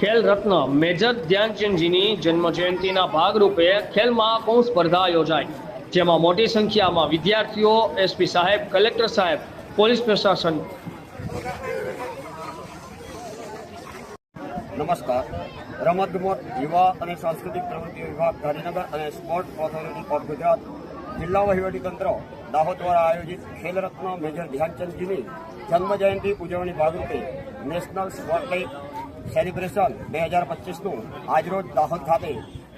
Khel Ratna major ધ્યાનચંદજીની જન્મ જયંતિના ભાગરૂપે ખેલ મહાકુંભ સ્પર્ધા યોજાઈ. જેમાં મોટી સંખ્યામાં વિદ્યાર્થીઓ એસપી સાહેબ, કલેક્ટર સાહેબ, પોલીસ પ્રશાસન નમસ્કાર. રમતગમત યુવા અને સાંસ્કૃતિક પ્રવૃત્તિ વિભાગ ગાંધીનગર અને સ્પોર્ટ ઓથોરિટી ઓફ ગુજરાત જિલ્લા વહીવટીતંત્ર દાહોદ દ્વારા આયોજિત ખેલરત્ન મેજર ધ્યાનચંદજીની જન્મ જયંતિ ઉજવણી ભાગરૂપે નેશનલ સ્પોર્ટ સેલિબ્રેશન બે હજાર પચીસનું આજરોજ દાહોદ ખાતે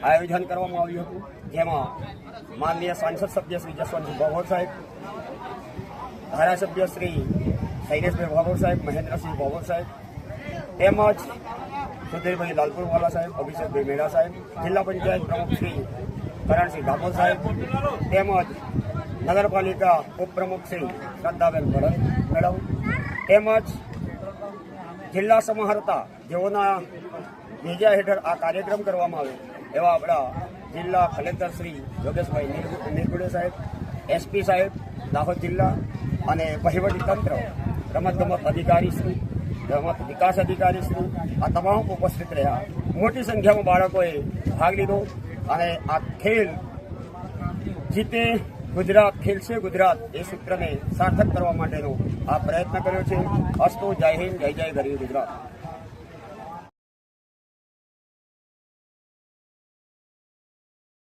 આયોજન કરવામાં આવ્યું હતું, જેમાં માનનીય સાંસદ સભ્ય શ્રી જસવંતસિંહ ભાભોર સાહેબ, ધારાસભ્ય શ્રી શૈલેષભાઈ ભાભોર સાહેબ, મહેન્દ્રસિંહ ભાભોર સાહેબ, તેમજ સુધીરભાઈ લાલપુરવાલા સાહેબ, અભિષેકભાઈ મેળા સાહેબ, જિલ્લા પંચાયત પ્રમુખ શ્રી કરણસિંહ ડાકોર સાહેબ, તેમજ નગરપાલિકા ઉપપ્રમુખ શ્રી શ્રદ્ધાબેન ભરત મેડમ, તેમજ જિલ્લા સમાહર્તા જેઓના નેજા હેઠળ આ કાર્યક્રમ કરવામાં આવ્યો, એવા આપણા જિલ્લા કલેક્ટર શ્રી યોગેશભાઈ નિર- નિરગુડે સાહેબ, એસપી સાહેબ, દાહોદ જિલ્લા અને વહીવટી તંત્ર, રમતગમત અધિકારી શ્રી, રમત વિકાસ અધિકારી શ્રી, આ તમામ ઉપસ્થિત રહ્યા. મોટી સંખ્યામાં બાળકોએ ભાગ લીધો અને આ ખેલ જીતે ગુજરાત ખીલશે ગુજરાત એ સૂત્રને સાર્થક કરવા માટેનો આ પ્રયત્ન કર્યો છે. અસ્તુ, જય હિન્દ, જય જય ગરીબ ગુજરાત.